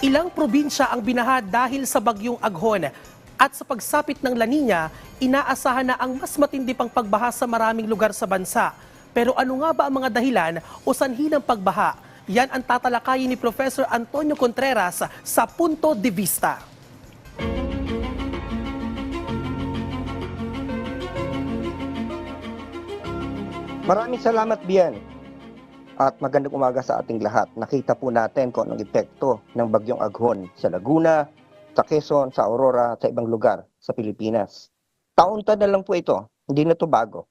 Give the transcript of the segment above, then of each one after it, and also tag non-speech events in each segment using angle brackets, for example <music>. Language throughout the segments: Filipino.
Ilang probinsya ang binaha dahil sa bagyong Aghon. At sa pagsapit ng La Nina, inaasahan na ang mas matindi pang pagbaha sa maraming lugar sa bansa. Pero ano nga ba ang mga dahilan o sanhi ng pagbaha? Yan ang tatalakayin ni Professor Antonio Contreras sa Punto de Vista. Maraming salamat, Bian. At magandang umaga sa ating lahat. Nakita po natin kung anong epekto ng bagyong Aghon sa Laguna, sa Quezon, sa Aurora, sa ibang lugar sa Pilipinas. Taon-taon na lang po ito, hindi na to bago.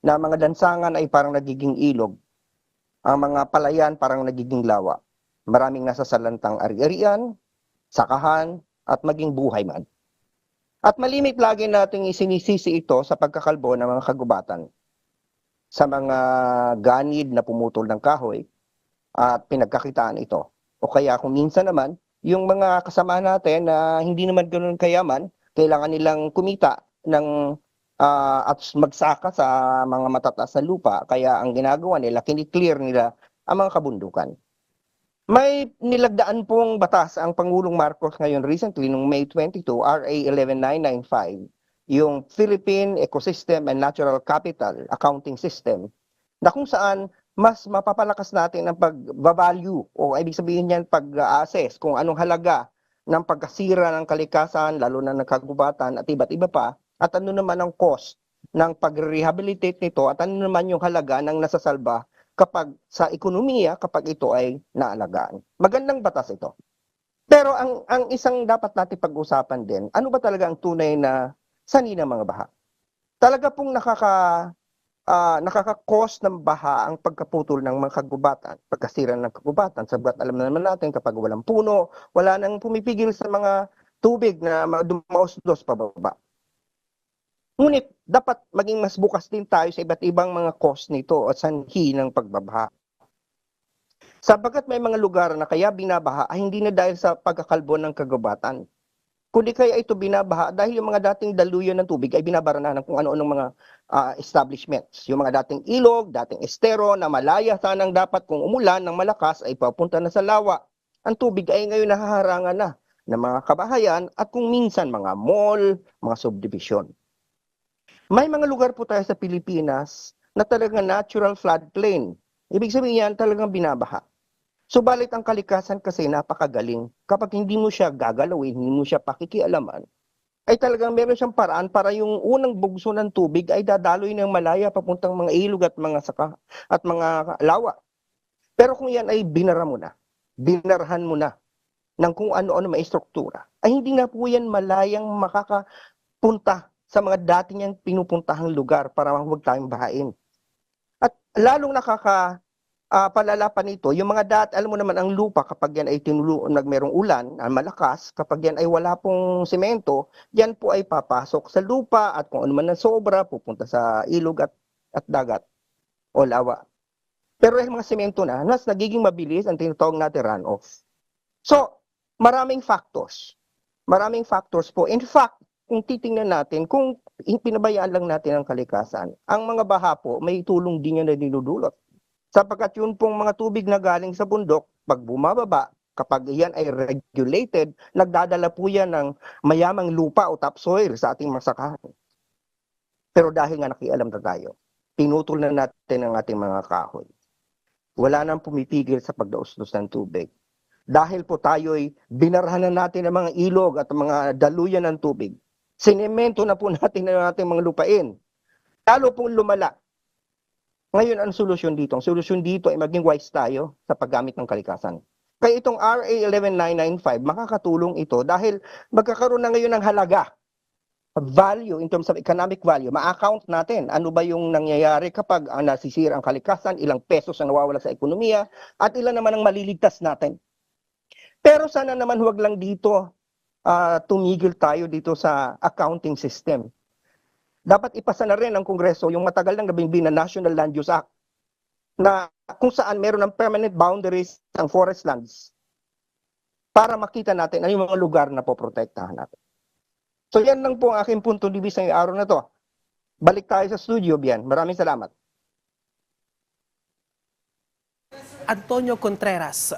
Na mga lansangan ay parang nagiging ilog, ang mga palayan parang nagiging lawa. Maraming nasasalantang ari-arian, sakahan, at maging buhay man. At malimit lagi nating isinisisi ito sa pagkakalbo ng mga kagubatan sa mga ganid na pumutol ng kahoy at pinagkakitaan ito. O kaya kung minsan naman, yung mga kasama natin na hindi naman ganoon kayaman, kailangan nilang kumita ng ah, at magsaka sa mga matataas na lupa. Kaya ang ginagawa nila, kiniklear nila ang mga kabundukan. May nilagdaan pong batas ang Pangulong Marcos ngayon recently noong May 22, RA 11995, yung Philippine Ecosystem and Natural Capital Accounting System na kung saan mas mapapalakas natin ang pag-value o ibig sabihin niyan pag-assess kung anong halaga ng pagkasira ng kalikasan lalo na ng kagubatan at iba't iba pa at ano naman ang cost ng pag-rehabilitate nito at ano naman yung halaga ng nasasalba kapag sa ekonomiya kapag ito ay naalagaan. Magandang batas ito. Pero ang ang isang dapat natin pag-usapan din, ano ba talaga ang tunay na sanhi ng mga baha. Talaga pong nakaka ah, nakaka-cause ng baha ang pagkaputol ng mga kagubatan, pagkasira ng kagubatan. Sabagat alam naman natin kapag walang puno, wala nang pumipigil sa mga tubig na ma- dumausdos pababa. Ngunit dapat maging mas bukas din tayo sa iba't ibang mga cause nito at sanhi ng pagbabaha. Sabagat may mga lugar na kaya binabaha ay hindi na dahil sa pagkakalbo ng kagubatan, kundi kaya ito binabaha dahil yung mga dating daluyan ng tubig ay binabara na ng kung ano-anong mga ah, establishments. Yung mga dating ilog, dating estero na malaya sanang dapat kung umulan ng malakas ay papunta na sa lawa. Ang tubig ay ngayon nahaharangan na ng mga kabahayan at kung minsan mga mall, mga subdivision. May mga lugar po tayo sa Pilipinas na talagang natural floodplain. Ibig sabihin yan talagang binabaha. Subalit ang kalikasan kasi napakagaling. Kapag hindi mo siya gagalawin, hindi mo siya pakikialaman, ay talagang meron siyang paraan para yung unang bugso ng tubig ay dadaloy ng malaya papuntang mga ilog at mga saka at mga lawa. Pero kung yan ay binara mo na, binarhan mo na ng kung ano-ano may struktura, ay hindi na po yan malayang makakapunta sa mga dati niyang pinupuntahang lugar para huwag tayong bahain. At lalong nakaka ah, palala pa nito, yung mga dat, alam mo naman ang lupa kapag yan ay tinulo, nagmerong ulan, na malakas, kapag yan ay wala pong semento, yan po ay papasok sa lupa at kung ano man ang sobra, pupunta sa ilog at, at dagat o lawa. Pero yung mga semento na, mas nagiging mabilis ang tinatawag natin runoff. So, maraming factors. Maraming factors po. In fact, kung titingnan natin, kung pinabayaan lang natin ang kalikasan, ang mga baha po, may tulong din yan na dinudulot. Sapagkat yun pong mga tubig na galing sa bundok, pag bumababa, kapag yan ay regulated, nagdadala po yan ng mayamang lupa o topsoil sa ating masakahan. Pero dahil nga nakialam na tayo, pinutol na natin ang ating mga kahoy. Wala nang pumipigil sa pagdaustos ng tubig. Dahil po tayo'y binarhan na natin ang mga ilog at mga daluyan ng tubig. Sinemento na po <laughs> natin ang ating mga lupain. Lalo pong lumala ngayon, ang solusyon dito? Ang solusyon dito ay maging wise tayo sa paggamit ng kalikasan. Kaya itong RA 11995, makakatulong ito dahil magkakaroon na ngayon ng halaga, value in terms of economic value. Ma-account natin ano ba yung nangyayari kapag uh, nasisira ang kalikasan, ilang pesos ang nawawala sa ekonomiya, at ilan naman ang maliligtas natin. Pero sana naman huwag lang dito ah, tumigil tayo dito sa accounting system dapat ipasa na rin ng Kongreso yung matagal nang nabingbi na National Land Use Act na kung saan meron ng permanent boundaries ang forest lands para makita natin ano yung mga lugar na poprotektahan natin. So yan lang po ang aking punto vista ngayong araw na to. Balik tayo sa studio, Bian. Maraming salamat. Antonio Contreras,